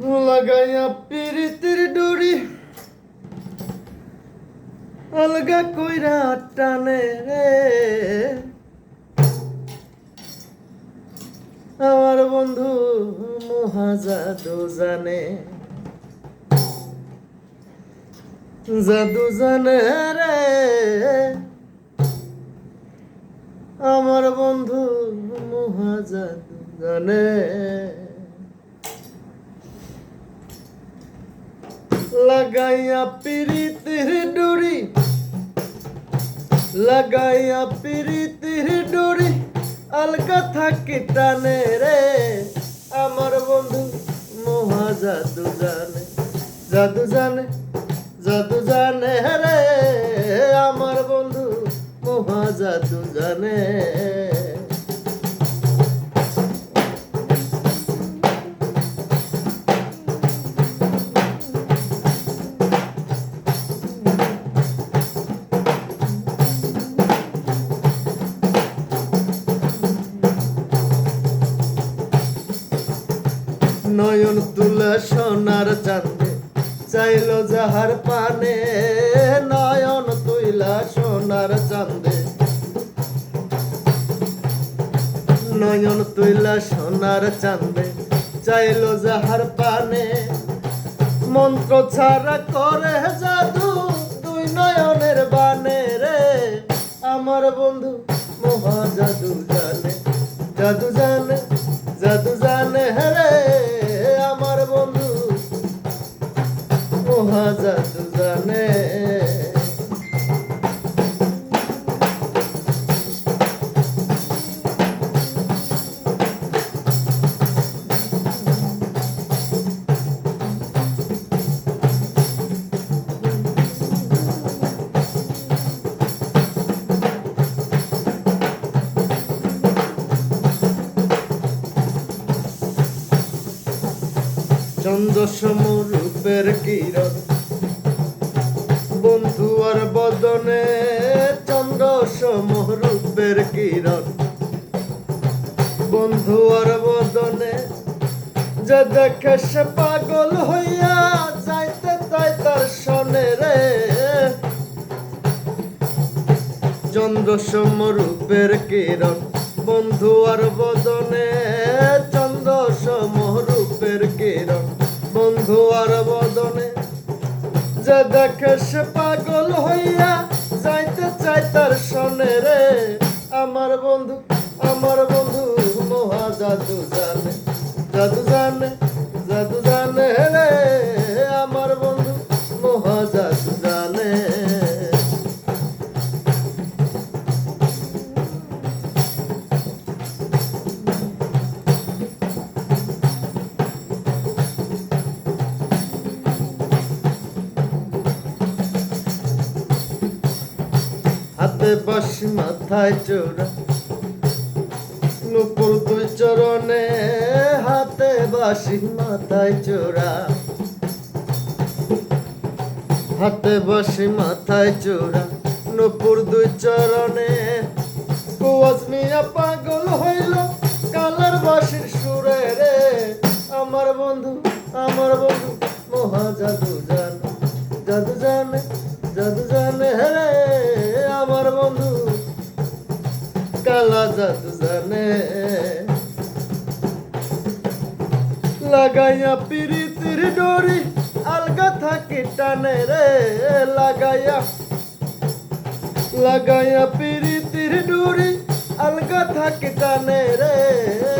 লাগাইয়া পিরিতির ডুরি আলগা কইরা টানে রে আমার বন্ধু মহাজাদু জানে জাদু জানে রে আমার বন্ধু মহাজাদু জানে লাগাইয়া পিরিতির ডুরি, লাগাইয়া পিরিতির ডুরি, আলগা থাকি টানে রে। আমার বন্ধু মহা জাদু জানে জাদু জানে জাদু জানে রে। আমার বন্ধু মহা জাদু জানে। নয়ন তুলা সোনার চাঁদে। চাইল যাহার পানে নয়ন তুইলা সোনার চাঁদে। নয়ন তুইলা সোনার চাঁদে। চাইল যাহার পানে মন্ত্র ছাড়া করে জাদু দুই নয়নের বানে রে। আমার বন্ধু মহা জাদু জানে। জাদু জানে জানে। চন্দ্র সমরূপের কিরণ বন্ধু আর বদনে চন্দ্র সমরূপের কিরণ। বন্ধু আর বদনে যে দেখে সে পাগল হইয়া যাইতে তাই তার সনে রে। চন্দ্র সমরূপের কিরণ, বন্ধু আর বদনে যে দেখে সে পাগল হইয়া যাইতে চাই তার সনে রে। আমার বন্ধু আমার বন্ধু মহা জাদু জানে জাদু জানে হাতে বাসি মাথায় চোরা। নুপুর দুই চরণে হাতে বাসি মাথায় চোরা। হাতে বাসি মাথায় চোরা। নুপুর দুই চরণে কুয়াজ মিয়া পাগল হইল। কালার বাসির সুরে রে, আমার বন্ধু আমার বন্ধু, মহা জাদু জানে জাদু জানে জানে লাগাইয়া পিরিতির ডরি আলগা থাকি টানে রে লাগাইয়া লাগাইয়া পিরিতির ডরি আলগা থাকি টানে রে